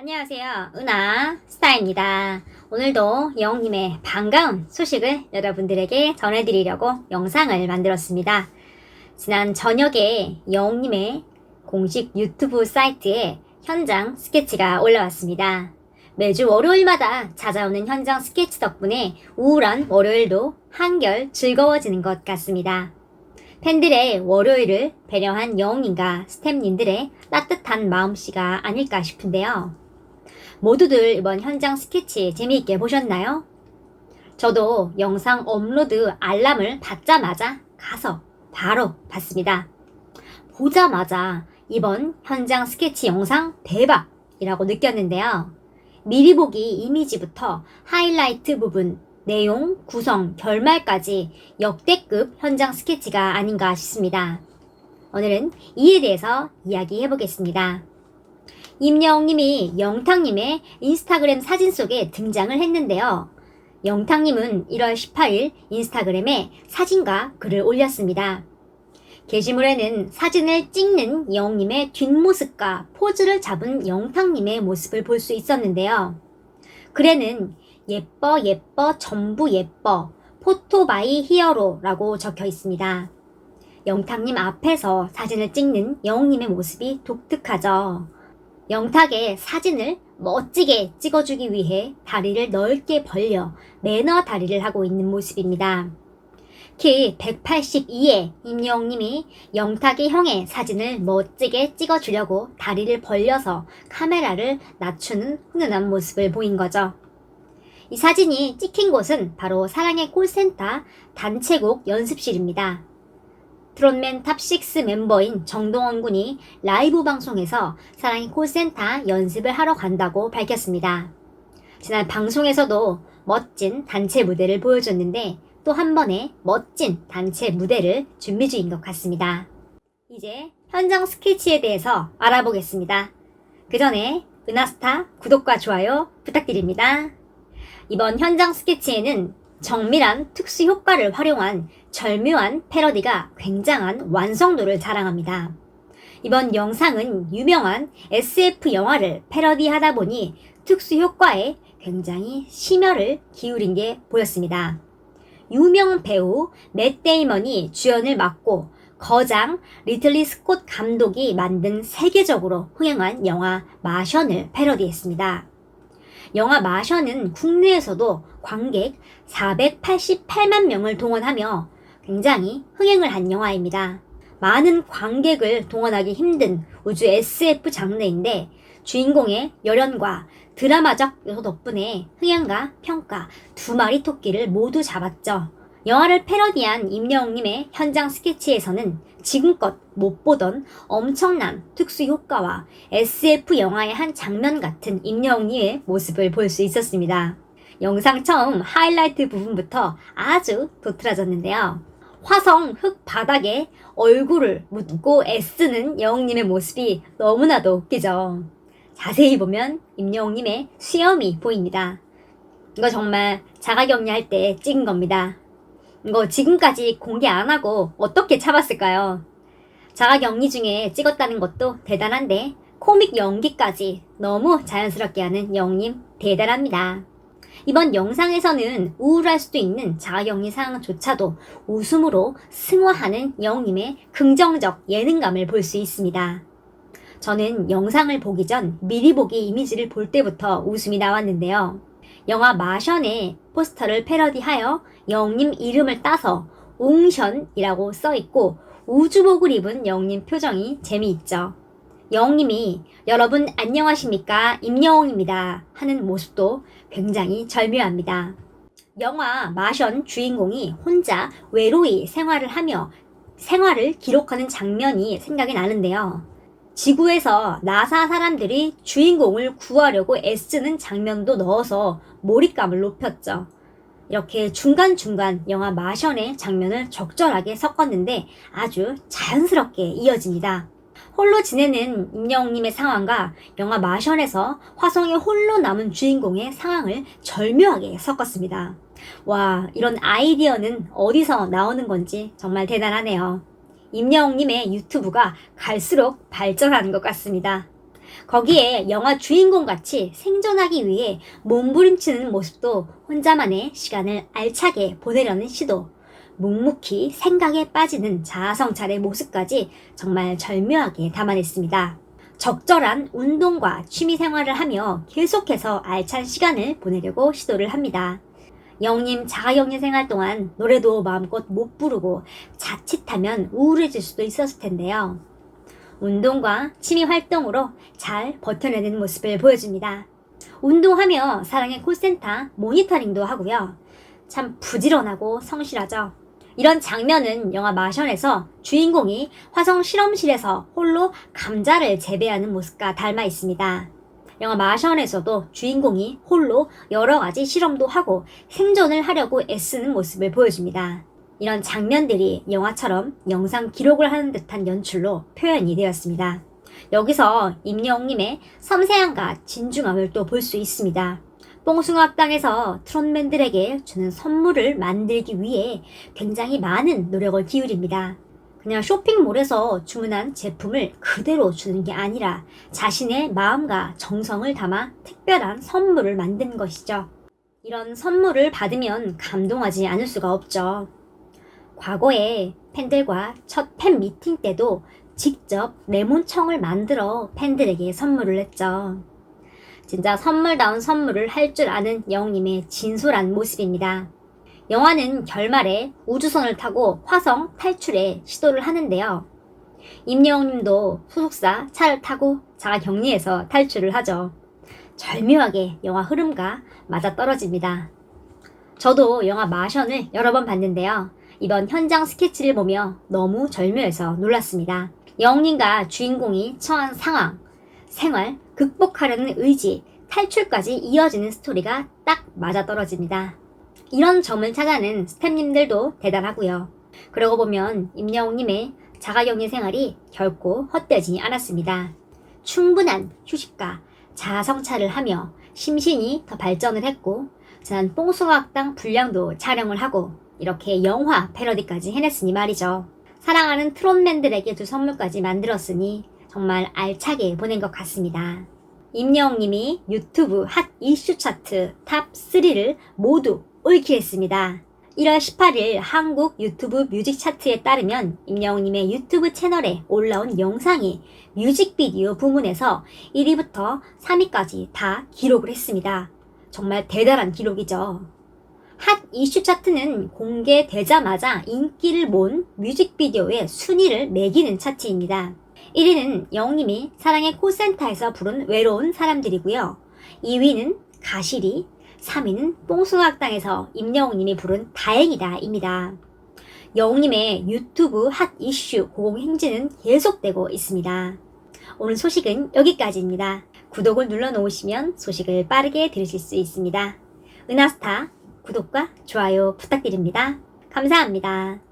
안녕하세요. 은하 스타입니다. 오늘도 영웅님의 반가운 소식을 여러분들에게 전해드리려고 영상을 만들었습니다. 지난 저녁에 영웅님의 공식 유튜브 사이트에 현장 스케치가 올라왔습니다. 매주 월요일마다 찾아오는 현장 스케치 덕분에 우울한 월요일도 한결 즐거워지는 것 같습니다. 팬들의 월요일을 배려한 영웅님과 스탭님들의 따뜻한 마음씨가 아닐까 싶은데요. 모두들 이번 현장 스케치 재미있게 보셨나요? 저도 영상 업로드 알람을 받자마자 가서 바로 봤습니다. 보자마자 이번 현장 스케치 영상 대박이라고 느꼈는데요. 미리 보기 이미지부터 하이라이트 부분, 내용, 구성, 결말까지 역대급 현장 스케치가 아닌가 싶습니다. 오늘은 이에 대해서 이야기해 보겠습니다. 임영웅님이 영탁님의 인스타그램 사진 속에 등장을 했는데요. 영탁님은 1월 18일 인스타그램에 사진과 글을 올렸습니다. 게시물에는 사진을 찍는 영웅님의 뒷모습과 포즈를 잡은 영탁님의 모습을 볼 수 있었는데요. 글에는 예뻐 예뻐 전부 예뻐 포토 바이 히어로라고 적혀 있습니다. 영탁님 앞에서 사진을 찍는 영웅님의 모습이 독특하죠. 영탁의 사진을 멋지게 찍어주기 위해 다리를 넓게 벌려 매너 다리를 하고 있는 모습입니다. 키 182의 임영웅님이 영탁의 형의 사진을 멋지게 찍어주려고 다리를 벌려서 카메라를 낮추는 훈훈한 모습을 보인 거죠. 이 사진이 찍힌 곳은 바로 사랑의 콜센터 단체곡 연습실입니다. 트롯맨 탑6 멤버인 정동원 군이 라이브 방송에서 사랑의 콜센터 연습을 하러 간다고 밝혔습니다. 지난 방송에서도 멋진 단체 무대를 보여줬는데 또 한 번의 멋진 단체 무대를 준비 중인 것 같습니다. 이제 현장 스케치에 대해서 알아보겠습니다. 그 전에 은하스타 구독과 좋아요 부탁드립니다. 이번 현장 스케치에는 정밀한 특수 효과를 활용한 절묘한 패러디가 굉장한 완성도를 자랑합니다. 이번 영상은 유명한 SF 영화를 패러디하다 보니 특수 효과에 굉장히 심혈을 기울인 게 보였습니다. 유명 배우 맷 데이먼이 주연을 맡고 거장 리틀리 스콧 감독이 만든 세계적으로 흥행한 영화 마션을 패러디했습니다. 영화 마션은 국내에서도 관객 488만 명을 동원하며 굉장히 흥행을 한 영화입니다. 많은 관객을 동원하기 힘든 우주 SF 장르인데 주인공의 열연과 드라마적 요소 덕분에 흥행과 평가 두 마리 토끼를 모두 잡았죠. 영화를 패러디한 임영웅님의 현장 스케치에서는 지금껏 못 보던 엄청난 특수 효과와 SF 영화의 한 장면 같은 임영웅님의 모습을 볼 수 있었습니다. 영상 처음 하이라이트 부분부터 아주 도트라졌는데요. 화성 흙 바닥에 얼굴을 묻고 애쓰는 영웅님의 모습이 너무나도 웃기죠. 자세히 보면 임영웅님의 수염이 보입니다. 이거 정말 자가격리 할 때 찍은 겁니다. 이거 지금까지 공개 안 하고 어떻게 참았을까요? 자가격리 중에 찍었다는 것도 대단한데 코믹 연기까지 너무 자연스럽게 하는 영웅님 대단합니다. 이번 영상에서는 우울할 수도 있는 자가격리 상황조차도 웃음으로 승화하는 영웅님의 긍정적 예능감을 볼 수 있습니다. 저는 영상을 보기 전 미리 보기 이미지를 볼 때부터 웃음이 나왔는데요. 영화 마션의 포스터를 패러디하여 영웅님 이름을 따서 옹션이라고 써 있고 우주복을 입은 영웅님 표정이 재미있죠. 영웅님이 여러분 안녕하십니까 임영웅입니다 하는 모습도 굉장히 절묘합니다. 영화 마션 주인공이 혼자 외로이 생활을 하며 생활을 기록하는 장면이 생각이 나는데요. 지구에서 나사 사람들이 주인공을 구하려고 애쓰는 장면도 넣어서 몰입감을 높였죠. 이렇게 중간중간 영화 마션의 장면을 적절하게 섞었는데 아주 자연스럽게 이어집니다. 홀로 지내는 임영웅님의 상황과 영화 마션에서 화성에 홀로 남은 주인공의 상황을 절묘하게 섞었습니다. 와, 이런 아이디어는 어디서 나오는 건지 정말 대단하네요. 임영웅님의 유튜브가 갈수록 발전하는 것 같습니다. 거기에 영화 주인공 같이 생존하기 위해 몸부림치는 모습도 혼자만의 시간을 알차게 보내려는 시도, 묵묵히 생각에 빠지는 자아성찰의 모습까지 정말 절묘하게 담아냈습니다. 적절한 운동과 취미 생활을 하며 계속해서 알찬 시간을 보내려고 시도를 합니다. 영님 자가격리 생활 동안 노래도 마음껏 못 부르고 자칫하면 우울해질 수도 있었을 텐데요. 운동과 취미 활동으로 잘 버텨내는 모습을 보여줍니다. 운동하며 사랑의 콜센터 모니터링도 하고요. 참 부지런하고 성실하죠. 이런 장면은 영화 마션에서 주인공이 화성 실험실에서 홀로 감자를 재배하는 모습과 닮아 있습니다. 영화 마션에서도 주인공이 홀로 여러 가지 실험도 하고 생존을 하려고 애쓰는 모습을 보여줍니다. 이런 장면들이 영화처럼 영상 기록을 하는 듯한 연출로 표현이 되었습니다. 여기서 임영웅님의 섬세함과 진중함을 또 볼 수 있습니다. 뽕숭아 학당에서 트롯맨들에게 주는 선물을 만들기 위해 굉장히 많은 노력을 기울입니다. 그냥 쇼핑몰에서 주문한 제품을 그대로 주는 게 아니라 자신의 마음과 정성을 담아 특별한 선물을 만든 것이죠. 이런 선물을 받으면 감동하지 않을 수가 없죠. 과거에 팬들과 첫 팬 미팅 때도 직접 레몬청을 만들어 팬들에게 선물을 했죠. 진짜 선물다운 선물을 할 줄 아는 영웅님의 진솔한 모습입니다. 영화는 결말에 우주선을 타고 화성 탈출에 시도를 하는데요. 임영웅님도 소속사 차를 타고 자가 격리해서 탈출을 하죠. 절묘하게 영화 흐름과 맞아 떨어집니다. 저도 영화 마션을 여러 번 봤는데요. 이번 현장 스케치를 보며 너무 절묘해서 놀랐습니다. 영웅님과 주인공이 처한 상황, 생활, 극복하려는 의지, 탈출까지 이어지는 스토리가 딱 맞아떨어집니다. 이런 점을 찾아낸 스탭님들도 대단하고요. 그러고 보면 임영웅님의 자가격리 생활이 결코 헛되지 않았습니다. 충분한 휴식과 자아성찰을 하며 심신이 더 발전을 했고 지난 뽕숭아학당 분량도 촬영을 하고 이렇게 영화 패러디까지 해냈으니 말이죠. 사랑하는 트롯맨들에게 두 선물까지 만들었으니 정말 알차게 보낸 것 같습니다. 임영웅님이 유튜브 핫 이슈 차트 탑 3를 모두 올킬했습니다. 1월 18일 한국 유튜브 뮤직 차트에 따르면 임영웅님의 유튜브 채널에 올라온 영상이 뮤직비디오 부문에서 1위부터 3위까지 다 기록을 했습니다. 정말 대단한 기록이죠. 핫 이슈 차트는 공개되자마자 인기를 모은 뮤직비디오의 순위를 매기는 차트입니다. 1위는 영님이 사랑의 콜센터에서 부른 외로운 사람들이고요. 2위는 가시리, 3위는 뽕숭아학당에서 임영웅님이 부른 다행이다입니다. 영웅님의 유튜브 핫 이슈 고공행진은 계속되고 있습니다. 오늘 소식은 여기까지입니다. 구독을 눌러 놓으시면 소식을 빠르게 들으실 수 있습니다. 은하스타 구독과 좋아요 부탁드립니다. 감사합니다.